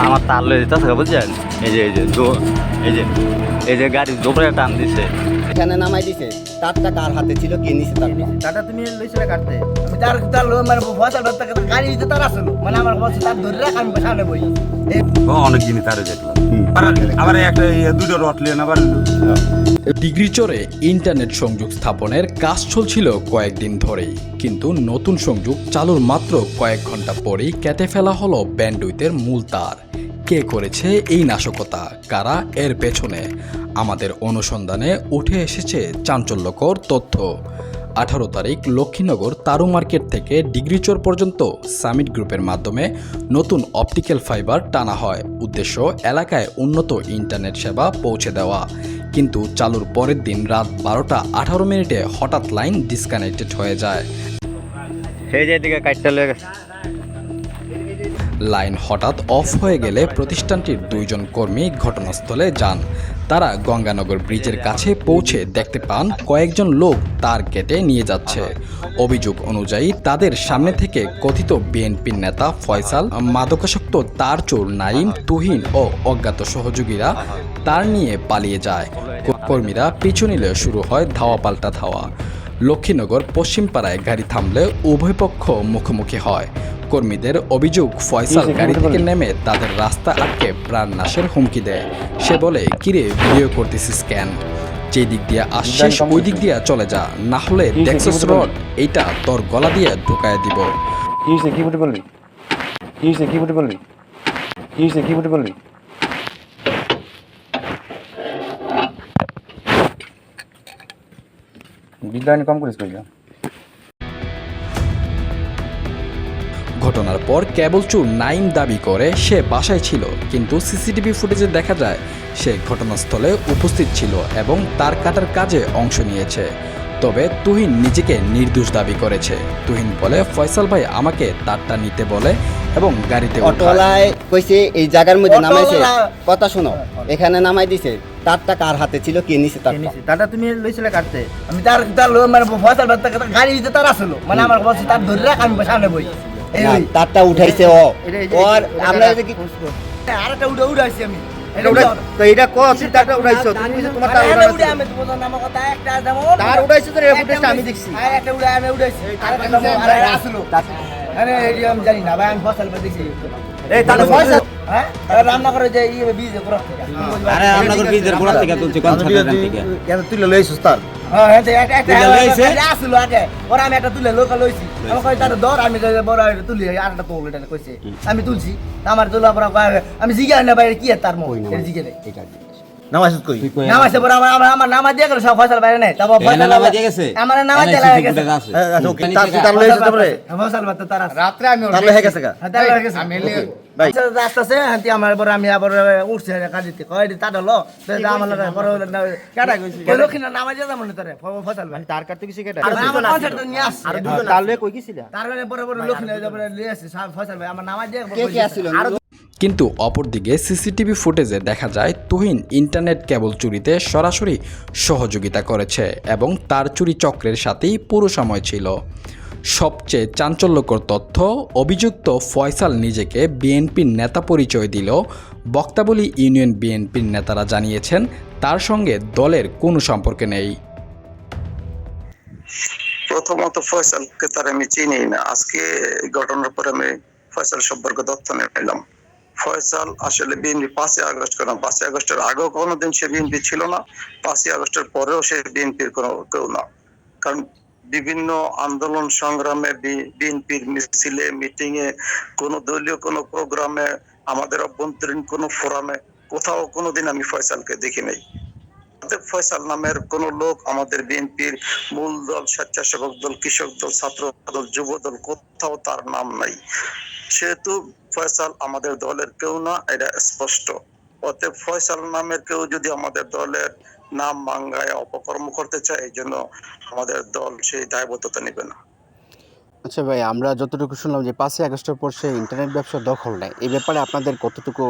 আমার তার লয়ে যেতে বুঝছেন? এই যে এই যে এই যে এই যে গাড়ি জোপড়ে টান দিছে। এখানে নামাই দিছে তারটা কার হাতে ছিল কে নিছে তারটা? টাটা তুমি লইছিলে কাটতে আমি তার তার মানে ফসল বার্তা গাড়ি দিতে তার আসলো মানে আমার বলছে তার ধরে রাখ আমি সামনে বই এই অনেক জিনিস তারে দেখলাম। আবার একটা দুটো রট লিয়ে আবার ডিগ্রি ডিগ্রিচরে ইন্টারনেট সংযোগ স্থাপনের কাজ চলছিল কয়েকদিন ধরেই। কিন্তু নতুন সংযোগ চালুর মাত্র কয়েক ঘণ্টা পরেই কেটে ফেলা হলো ব্যান্ডউইথের মূল তার। কে করেছে এই নাশকতা? কারা? এর পেছনে আমাদের অনুসন্ধানে উঠে এসেছে চাঞ্চল্যকর তথ্য। আঠারো তারিখ লক্ষ্মীনগর তারু মার্কেট থেকে ডিগ্রিচর পর্যন্ত সামিট গ্রুপের মাধ্যমে নতুন অপটিক্যাল ফাইবার টানা হয়। উদ্দেশ্য এলাকায় উন্নত ইন্টারনেট সেবা পৌঁছে দেওয়া। কিন্তু চালুর পরের দিন রাত বারোটা আঠারো মিনিটে হঠাৎ লাইন ডিসকানেক্টেড হয়ে যায়। লাইন হঠাৎ অফ হয়ে গেলে প্রতিষ্ঠানটির দুইজন কর্মী ঘটনাস্থলে যান। তারা গঙ্গানগর ব্রিজের কাছে পৌঁছে দেখতে পান কয়েকজন লোক তার কেটে নিয়ে যাচ্ছে। অভিযোগ অনুযায়ী তাদের সামনে থেকে কথিত বিএনপির নেতা ফয়সাল, মাদকাসক্ত তার চোর নাইম, তুহিন ও অজ্ঞাত সহযোগীরা তার নিয়ে পালিয়ে যায়। কর্মীরা পিছু নিলে শুরু হয় ধাওয়া পাল্টা ধাওয়া। লক্ষ্মীনগর পশ্চিমপাড়ায় গাড়ি থামলে উভয় পক্ষ মুখোমুখি হয়। কর্মীদের অভিযোগ ফয়সাল গাড়ি থেকে নেমে তাদের রাস্তা আটকে প্রাণ নাশের হুমকি দেয়। সে বলে কিরে ভিডিও করতেছিস স্ক্যান যে দিক দিয়ে আসছিস ওই দিক দিয়ে চলে যা। না হলে দেখছিস রড এইটা তোর গলা দিয়ে ঢুকায় দিব। কি কি বললি কি কি বললি কি কি বললি বিদ্যায়ন কম করিস কইয়া ঘটনার পর কেবল চুর নাইম দাবি করে সে বাসায় ছিল। কিন্তু সিসিটিভি ফুটেজে দেখা যায় সে ঘটনাস্থলে উপস্থিত ছিল এবং তার কাটার কাজে অংশ নিয়েছে। তবে তুহিন নিজেকে নির্দোষ দাবি করেছে। তুহিন বলে ফয়সাল ভাই আমাকে তারটা নিতে বলে এবং গাড়িতে। অটোলায় কইছে এই জায়গার মধ্যে নামাইছে। কথা শোনো এখানে নামাই দিছে। তারটা কার হাতে ছিল কে নিছে তারটা? টাটা তুমি লইছিলে কাটতে আমি তার তার মানে ফসল বার্তা গাড়ি দিতে তার আসলো। মানে আমার বলছে তার ধরে রাখ আমি সামনে বই। তারটা উঠাইছে ও। ওর আমরা কি আরেকটা আমি। তো এটা ক তারটা তুমি কইছো তোমার তার আরে উড়ানো উড়ে ছিল। আমি তো বললাম কথা একটা যেমন তার উড়াইছো তো এর ফুটেজটা আমি দেখছি। আর একটা উড়ে আমি উড়াইছি। আরেকটা যেমন আসলো। আরে এই জানি না ভাই আমি ফসল দেখছি এই তাহলে ফয়সাল আমি একটা তুলে লোকাল লইছি। আমি কই তার আমি যে বড় একটা তুলি আরেকটা তোল এটা কইছে। আমি তুলছি। আমার তোলা আমি জিজ্ঞাসা বাইরে কি আর তার মহিলা জিজ্ঞাসা নামাজ কই নামাইছে পরে আমার আমার আমার নামাজ দিয়ে গেল সব ফসল বাইরে নাই। তারপর ফসল নামাজ দিয়ে গেছে? আমার নামাজ দিয়ে লাগে গেছে। হ্যাঁ, আচ্ছা, ওকে। তার তার লইছিস তারপরে ফসল বাতে তার রাত্রে আমি তার লই গেছে গা। হ্যাঁ, তার লাগে গেছে। ভাই। রাস্তা হাতি আমার পরে আমি আবার উঠছে কাজিতে কয় দি তাটা লো আমার লাগে পরে কাটা কইছি? কই লক্ষিনা নামাজ দিয়ে যাব তোরে। ফসল ভাই। তার কাটতে কিছু কেটে আর আমার কনসার্ট নিয়ে আসছে। আর দুজন তার লই কই গেছিলা? তার পরে পরে লক্ষিনা যাবে লিয়ে আসছে। ফসল ভাই আমার নামাজ দিয়ে কে কে আসছিল? কিন্তু অপরদিকে সিসিটিভি ফুটেজে দেখা যায় তুহিন ইন্টারনেট কেবল চুরিতে সরাসরি সহযোগিতা করেছে এবং তার চুরি চক্রের সাথেই পুরো সময় ছিল। সবচেয়ে চাঞ্চল্যকর তথ্য, অভিযুক্ত ফয়সাল নিজেকে বিএনপির নেতা পরিচয় দিল। বক্তাবলী ইউনিয়ন বিএনপির নেতারা জানিয়েছেন, তার সঙ্গে দলের কোনো সম্পর্ক নেই। প্রথমত ফয়সালকে তার আমি চিনি না। আজকে ঘটনার পরে আমি ফয়সাল সম্পর্কে তথ্য নিলাম। ফয়সাল আসলে বিএনপি পাঁচই আগস্ট কেন পাঁচই আগস্টের আগেও কোনোদিন সে বিএনপি ছিল না, পাঁচই আগস্টের পরেও সে বিএনপির কোনো কেউ না। কারণ বিভিন্ন আন্দোলন সংগ্রামে বিএনপির মিছিলে মিটিং এ কোনো দলীয়, কোনো প্রোগ্রামে, আমাদের অভ্যন্তরীণ কোনো ফোরামে কোথাও কোনোদিন আমি ফয়সালকে দেখি নাই। ফয়সাল নামের কোন লোক আমাদের বিএনপির মূল দল, স্বেচ্ছাসেবক দল, কৃষক দল, ছাত্র দল, যুব দল কোথাও তার নাম নাই। সেহেতু ফয়সাল আমাদের দলের কেউ না, এটা স্পষ্ট। অতএব ফয়সাল নামের কেউ যদি আমাদের দলের নাম মাঙ্গায় অপকর্ম করতে চায়, এই জন্য আমাদের দল সেই দায়বদ্ধতা নেবে না। আচ্ছা ভাই, আমরা যতটুকু শুনলাম যে পাঁচই আগস্টের পর সে ইন্টারনেট ব্যবসা দখল নেয়, এই ব্যাপারে আপনাদের কতটুকু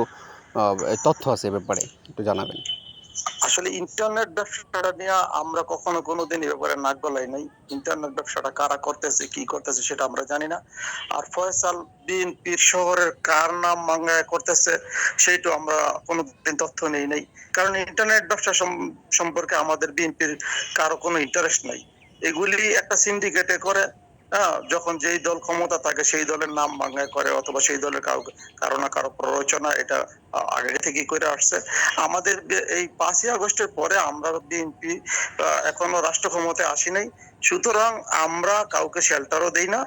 তথ্য আছে এ ব্যাপারে, একটু জানাবেন। আসলে ইন্টারনেট ব্যবসাটা নিয়ে আমরা কখনো কোনোদিন এ ব্যাপারে নাক গলাই নাই। ইন্টারনেট ব্যবসাটা কারা করতেছে, কি করতেছে সেটা আমরা জানি না। আর ফয়সাল বিএনপির শহরের কার নাম মাঙ্গায় করতেছে, সেইটা আমরা কোনোদিন তথ্য নেই নাই। কারণ ইন্টারনেট ব্যবসা সম্পর্কে আমাদের বিএনপির কারও কোনো ইন্টারেস্ট নাই। এগুলি একটা সিন্ডিকেটে করে যখন যেই দল ক্ষমতা থাকে, সেই দলের নাম ভাঙায় করে অথবা সেই দলের কারও কারও না কারও প্ররোচনা, এটা আগে থেকেই করে আসছে। আমাদের এই পাঁচই আগস্টের পরে আমরা বিএনপি এখনও রাষ্ট্র ক্ষমতায় আসি নাই। সুতরাং আমরা কাউকে শেল্টারও দেই না,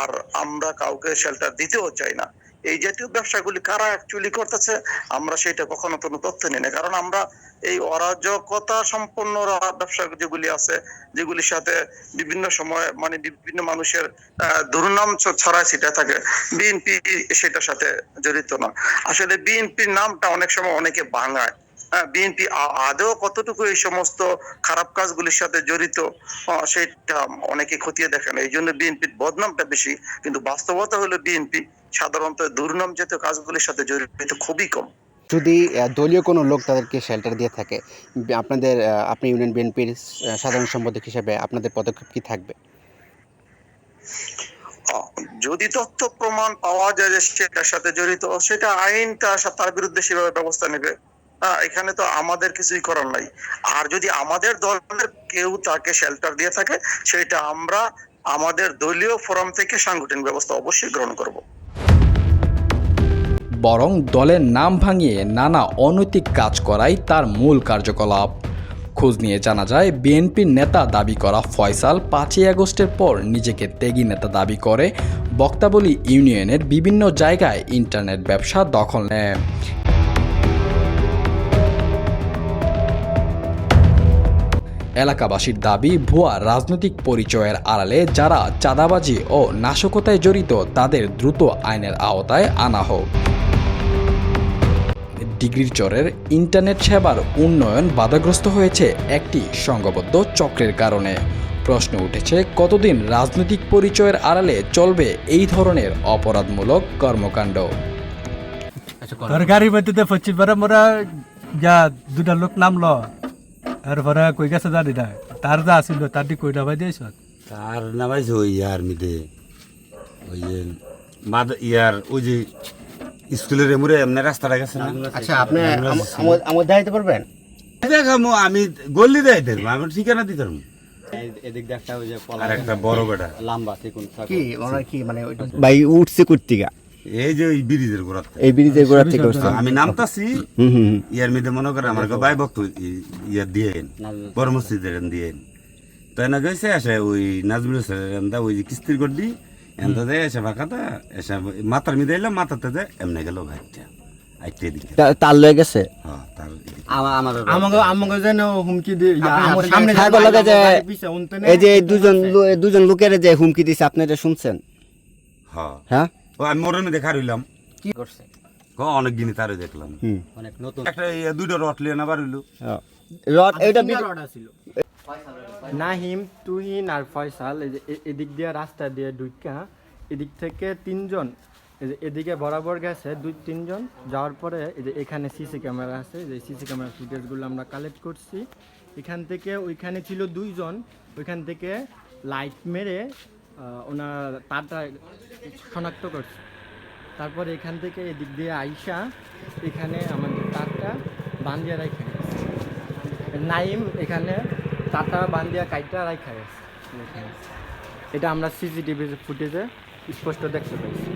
আর আমরা কাউকে শেল্টার দিতেও চাই না। এই জাতীয় ব্যবসাগুলি কারা অ্যাকচুয়ালি করতেছে, আমরা সেটা কখনো কোনো তথ্য নিই না। কারণ আমরা এই অরাজকতা সম্পন্ন ব্যবসা যেগুলি আছে, যেগুলির সাথে বিভিন্ন সময় মানে বিভিন্ন মানুষের দুর্নাম ছড়ায় সেটা থাকে। বিএনপি সেটার সাথে জড়িত না। আসলে বিএনপির নামটা অনেক সময় অনেকে ভাঙায়। বিএনপি আদৌ কতটুকু এই সমস্ত খারাপ কাজগুলির সাথে জড়িত? সেটা অনেকে খতিয়ে দেখে না। এই জন্য বিএনপির বদনামটা বেশি। কিন্তু বাস্তবতা হলো বিএনপি সাধারণত দুর্নাম জাতীয় কাজগুলির সাথে জড়িত খুবই কম। যদি দলীয় কোনো লোক তাদেরকে শেল্টার দিয়ে থাকে আপনাদের আপনি ইউনিয়ন বিএনপির সাধারণ সম্পাদক হিসেবে আপনাদের পদক্ষেপ কি থাকবে? যদি তথ্য প্রমাণ পাওয়া যায় যে সেটার সাথে জড়িত সেটা আইন তার বিরুদ্ধে সেভাবে ব্যবস্থা নেবে। এখানে তো আমাদের কিছুই করার নাই। আর যদি আমাদের দলের কেউ তাকে শেল্টার দিয়ে থাকে, সেটা আমরা আমাদের দলীয় ফোরাম থেকে সাংগঠনিক ব্যবস্থা অবশ্যই গ্রহণ করব। বরং দলের নাম ভাঙিয়ে নানা অনৈতিক কাজ করাই তার মূল কার্যকলাপ। খোঁজ নিয়ে জানা যায় বিএনপির নেতা দাবি করা ফয়সাল পাঁচই আগস্টের পর নিজেকে ত্যাগী নেতা দাবি করে বক্তাবলী ইউনিয়নের বিভিন্ন জায়গায় ইন্টারনেট ব্যবসা দখল নেয়। এলাকাবাসীর দাবি, ভুয়া রাজনৈতিক পরিচয়ের আড়ালে যারা চাঁদাবাজি ও নাশকতায় জড়িত, তাদের দ্রুত আইনের আওতায় আনা হোক। ডিগ্রির চরের ইন্টারনেট সেবার উন্নয়ন বাধাগ্রস্ত হয়েছে একটি সংঘবদ্ধ চক্রের কারণে। প্রশ্ন উঠেছে, কতদিন রাজনৈতিক পরিচয়ের আড়ালে চলবে এই ধরনের অপরাধমূলক কর্মকাণ্ড? গাড়ির মধ্যে পশ্চিম পারে মোরা যা দুটা লোক নামলো। তারপরে কই গেছে জানি না। তার যা আসিল তার দি কইটা ভাই দিয়েছ? তার নামাইছে ওই ইয়ার মিদে ওই যে মাদ ইয়ার ওই যে স্কুলের এমুরে এমনি রাস্তাটা গেছে না? আচ্ছা আপনি আম- আমার দেখাইতে পারবেন? দেখামো আমি গল্লি দেয় দেবো আমি ঠিকানা দিতে পারব। এই- এদিক দিয়ে একটা ওই যে পলা আর একটা বড় বেটা। লম্বা। কি ওনার কি মানে ভাই উঠছে কুর্তিকা। এই যে ওই ব্রিজের গোড়াতে এই ব্রিজের গোড়া থেকে উঠছে আমি নামতাছি হুম হুম হুম। ইয়ার মধ্যে মনে করে আমার ভাই ভক্ত ইয়া দিয়ে বড় মসজিদের দিয়ে তাই না গেছে এসে ওই নাজমুল এন্দা ওই যে কিস্তির গড্ডি এন্দা দেয় এসে ফাঁকাতা এসে মাথার মিদে এলাম মাথাতে দেয় এমনি গেল ভাইটা আইতে তার লয়ে গেছে? হ্যাঁ এই যে দুজন দুজন লোকের যে হুমকি দিছে আপনি এটা শুনছেন? হ্যাঁ। হ্যাঁ? ও আমি মোড়ের মধ্যে খার হইলাম কি করছে? অনেক দিনই তারই দেখলাম। অনেক নতুন। একটা দুইটা রট লিয়ে না বার হইল রড এটা নাহিম তুহিন আর ফয়সাল এই যে এদিক দিয়ে রাস্তা দিয়ে ঢুকা এদিক থেকে তিনজন এদিকে বরাবর গেছে দুই তিনজন যাওয়ার পরে এই যে এখানে সিসি ক্যামেরা আছে যে সিসি ক্যামেরা ফুটেজগুলো আমরা কালেক্ট করছি। এখান থেকে ওইখানে ছিল দুইজন ওইখান থেকে লাইট মেরে ওনার তারটা শনাক্ত করছে। তারপর এখান থেকে এদিক দিয়ে আইসা এখানে আমাদের তারটা বান্দিয়া রাখা খাই নাইম এখানে তারটা বান্দিয়া কাইটা রাখা এখানে। এটা আমরা সিসিটিভি ফুটেজে স্পষ্ট দেখতে পাইছি।